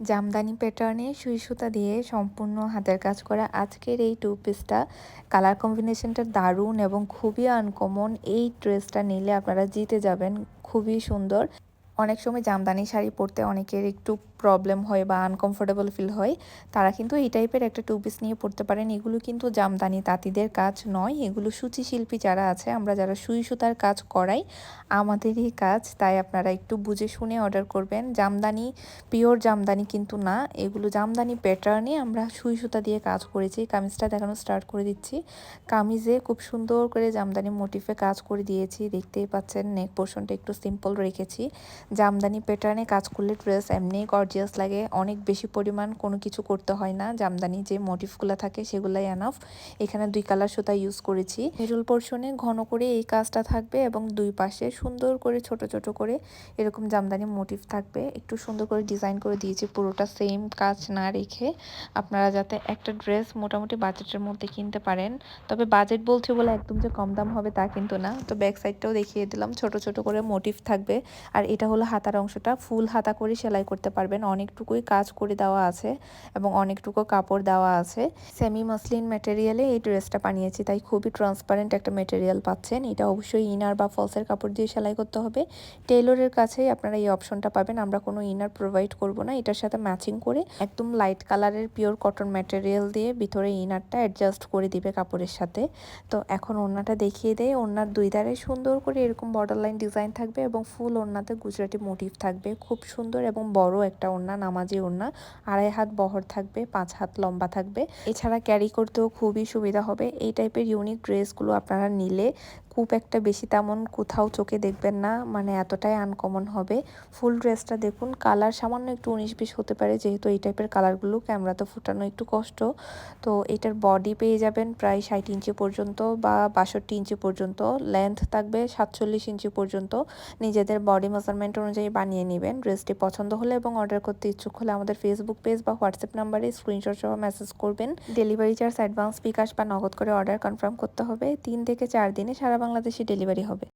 জামদানি প্যাটার্নে সুই সুতা দিয়ে সম্পূর্ণ হাতের কাজ করা আজকের এই টু পিসটা কালার কম্বিনেশনটা দারুণ এবং খুবই আনকমন এই ড্রেসটা নিলে আপনারা জিতে যাবেন। খুবই সুন্দর। অনেক সময় জামদানি শাড়ি পরতে অনেকের একটু প্রবলেম হয় বা আনকমফোর্টেবল ফিল হয়। তারা কিন্তু এই টাইপের একটা টু পিস নিয়ে পড়তে পারেন। এগুলো কিন্তু জামদানি তাঁতিদের কাজ নয়। এগুলো সূচি শিল্পী যারা আছে, আমরা যারা সুই সুতার কাজ করাই, আমাদেরই কাজ। তাই আপনারা একটু বুঝে শুনে অর্ডার করবেন। জামদানি পিওর জামদানি কিন্তু না। এগুলো জামদানি প্যাটার্নে আমরা সুই সুতা দিয়ে কাজ করেছি। কামিজটা দেখানো স্টার্ট করে দিচ্ছি। কামিজে খুব সুন্দর করে জামদানি মোটিফে কাজ করে দিয়েছি। দেখতেই পাচ্ছেন নেক পোর্শনটা একটু সিম্পল রেখেছি। জামদানি প্যাটার্নে কাজ করলে ড্রেস এমনি গর্জিয়াস লাগে। অনেক বেশি পরিমাণ কোনো কিছু করতে হয় না। জামদানি যে মোটিভগুলো থাকে সেগুলাই এনাফ এখানে দুই কালার সুতা ইউজ করেছি। মিডল পোর্শনে ঘন করে এই কাজটা থাকবে এবং দুই পাশে সুন্দর করে ছোট ছোট করে এরকম জামদানি মোটিভ থাকবে। একটু সুন্দর করে ডিজাইন করে দিয়েছি। পুরোটা সেম কাজ না রেখে আপনারা যাতে একটা ড্রেস মোটামুটি বাজেটের মধ্যে কিনতে পারেন। তবে বাজেট বলছে বলে একদম যে কম দাম হবে তা কিন্তু না। তো ব্যাক সাইডটাও দেখিয়ে দিলাম। ছোট ছোট করে মোটিভ থাকবে। আর এটা হলো হাতার অংশটা ফুল হাতা করে সেলাই করতে পারবেন। অনেকটুকুই কাজ করে দেওয়া আছে এবং অনেকটুকু কাপড় দেওয়া আছে। সেমি মাসলিন ম্যাটেরিয়ালে এই ড্রেসটা বানিয়েছি, তাই খুবই ট্রান্সপারেন্ট একটা ম্যাটেরিয়াল পাচ্ছেন। এটা অবশ্যই ইনার বা ফলসের কাপড় দিয়ে সেলাই করতে হবে। টেলরের কাছেই আপনারা এই অপশনটা পাবেন। আমরা কোনো ইনার প্রোভাইড করব না। এটার সাথে ম্যাচিং করে একদম লাইট কালারের পিওর কটন ম্যাটেরিয়াল দিয়ে ভিতরে ইনারটা অ্যাডজাস্ট করে দিবে কাপড়ের সাথে। তো এখন ওড়নাটা দেখিয়ে দেয় ওড়নার দুই ধারে সুন্দর করে এরকম বর্ডার লাইন ডিজাইন থাকবে এবং ফুল ওড়নাতে গুজরাটি মোটিভ থাকবে। খুব সুন্দর এবং বড় একটা ওড়না, নামাজি ওড়না। আড়াই হাত বহর থাকবে, পাঁচ হাত লম্বা থাকবে। এছাড়া ক্যারি করতেও খুবই সুবিধা হবে। এই টাইপের ইউনিক ড্রেসগুলো আপনারা নিলে খুব একটা বেশি তেমন কোথাও চোখে দেখবেন না মানে এতটাই আনকমন হবে। ফুল ড্রেসটা দেখুন কালার সামান্য একটু উনিশ বিশ হতে পারে, যেহেতু এই টাইপের কালারগুলো ক্যামেরাতে ফুটানো একটু কষ্ট। তো এটার বডি পেয়ে যাবেন প্রায় ষাট ইঞ্চি পর্যন্ত বা বাষট্টি ইঞ্চি পর্যন্ত। লেন্থ থাকবে সাতচল্লিশ ইঞ্চি পর্যন্ত। নিজেদের বডি মেজারমেন্ট অনুযায়ী বানিয়ে নেবেন। ড্রেসটি পছন্দ হলে এবং অর্ডার করতে ইচ্ছুক হলে আমাদের ফেসবুক পেজ বা হোয়াটসঅ্যাপ নাম্বারে স্ক্রিনশট সহ মেসেজ করবেন। ডেলিভারি চার্জ অ্যাডভান্স বিকাশ বা নগদ করে অর্ডার কনফার্ম করতে হবে। তিন থেকে চার দিনে সারা বাংলাদেশে ডেলিভারি হবে।